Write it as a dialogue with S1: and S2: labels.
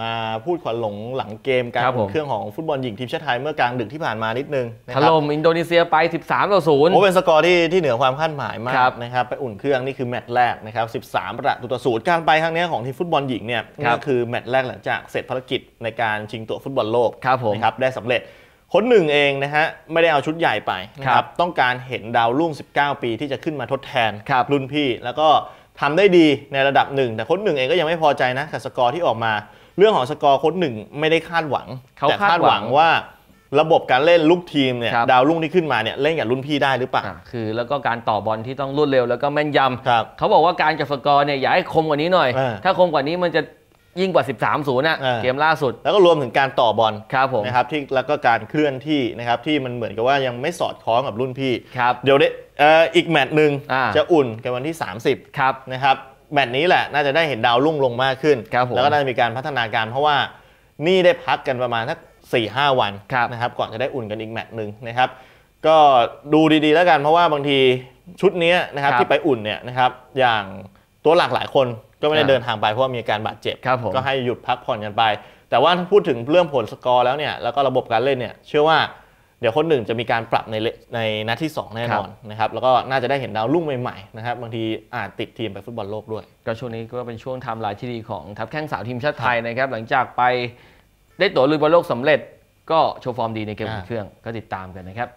S1: มาพูดขวัญหลงหลังเกมการ
S2: ครับผม
S1: อุ่นเครื่องของฟุตบอลหญิงทีมชาติไทยเมื่อกลางดึกที่ผ่านมานิดนึงนะ
S2: ถ
S1: ครับ
S2: ล่มอินโดนีเซียไป 13ต่อ0
S1: โอ้เป็นสกอร์ที่ที่เหนือความคาดหมายมา
S2: ครั
S1: ก
S2: บ
S1: นะครับไปอุ่นเครื่องนี่คือแมตช์แรกนะครับ13 ประตูต่อศูนย์การไปครั้งนี้ของทีมฟุตบอลหญิงเนี่ย
S2: ครับ
S1: นี่คือแมตช์แรกหลังจากเสร็จภารกิจในการชิงตั๋วฟุตบอลโลก
S2: ครับผม
S1: นะครับได้สำเร็จคนหนึ่งเองนะฮะไม่ได้เอาชุดใหญ่ไปนะค
S2: ครั
S1: รับบต้องการเห็นดาวรุ่ง 19 ปีที่จะขึ้นมาทดแทน
S2: ครับ
S1: รุ่นพี่ แล้วก็ทำได้ดีในระดับหนึ่งแต่โค้ชหนึ่งเองก็ยังไม่พอใจนะกับสกอร์ที่ออกมา เรื่องของสกอร์โค้ชหนึ่งไม่ได้คาดหวัง
S2: เขา
S1: แต่
S2: คา
S1: คา
S2: ด
S1: ด
S2: ห
S1: ห
S2: วั
S1: วั
S2: ง
S1: งว่าระบบการเล่นลูกทีมเนี่ย
S2: ครับ
S1: ดาวรุ่งที่ขึ้นมาเนี่ยเล่นกับรุ่นพี่ได้หรือเปล่า
S2: อะคือแล้วก็การต่อบอลที่ต้องรวดเร็วแล้วก็แม่นยำ
S1: ครับ
S2: เขาบอกว่าการจับสกอร์เนี่ยอย่าให้คมกว่านี้หน่อย
S1: เออ
S2: ถ้าคมกว่านี้มันจะยิ่งกว่า 13 0นะ
S1: เออ
S2: เกมล่าสุด
S1: แล้วก็รวมถึงการต่อบอล
S2: ครับผม
S1: นะครับที่แล้วก็การเคลื่อนที่นะครับที่มันเหมือนกับว่ายังไม่สอดคล้องกับรุ่นพี่
S2: ครับ
S1: เดี๋ยวเดเอ่ออีกแมตช์หนึ่ง
S2: อ่า
S1: จะอุ่นกันวันที่ 30
S2: ครับ
S1: นะครับ แมตช์นี้แหละน่าจะได้เห็นดาวรุ่งลงมากขึ้น
S2: ครับผม
S1: แล้วก็น่าจะมีการพัฒนาการเพราะว่านี่ได้พักกันประมาณสักสี่ห้าวัน
S2: ครับ
S1: นะครับก่อนจะได้อุ่นกันอีกแมตช์หนึ่งนะครับก็ดูดีๆแล้วกันเพราะว่าบางทีชุดเนี้ยนะครับ
S2: ครับ
S1: ที่ไปอุ่นเนี่ยนะครับอย่างตัวหลักหลายคนก็ไม่ได้
S2: อ่า
S1: เดินทางไปเพราะว่ามีอาการบาดเจ็บ
S2: ครับผม
S1: ก็ให้หยุดพักผ่อนกันไป แต่ว่าถ้าพูดถึงเรื่องผลสกอร์แล้วเนี่ยแล้วก็ระบบการเล่นเนี่ยเชื่อว่า เดี๋ยวคนหนึ่งจะมีการปรับในเลในนัดที่ 2 แน่นอนนะครับแล้วก็น่าจะได้เห็นดาวรุ่งใหม่ๆนะครับบางทีอาจติดทีมไปฟุตบอลโลกด้วย
S2: ก็ช่วงนี้ก็เป็นช่วงไทม์ไลน์ที่ดีของทัพแข้งสาวทีมชาติไทยนะครับหลังจากไปได้ตั๋วลุยบอลโลกสำเร็จ ก็โชว์ฟอร์มดีในเกมอุ่นเครื่องก็ติดตามกันนะครับ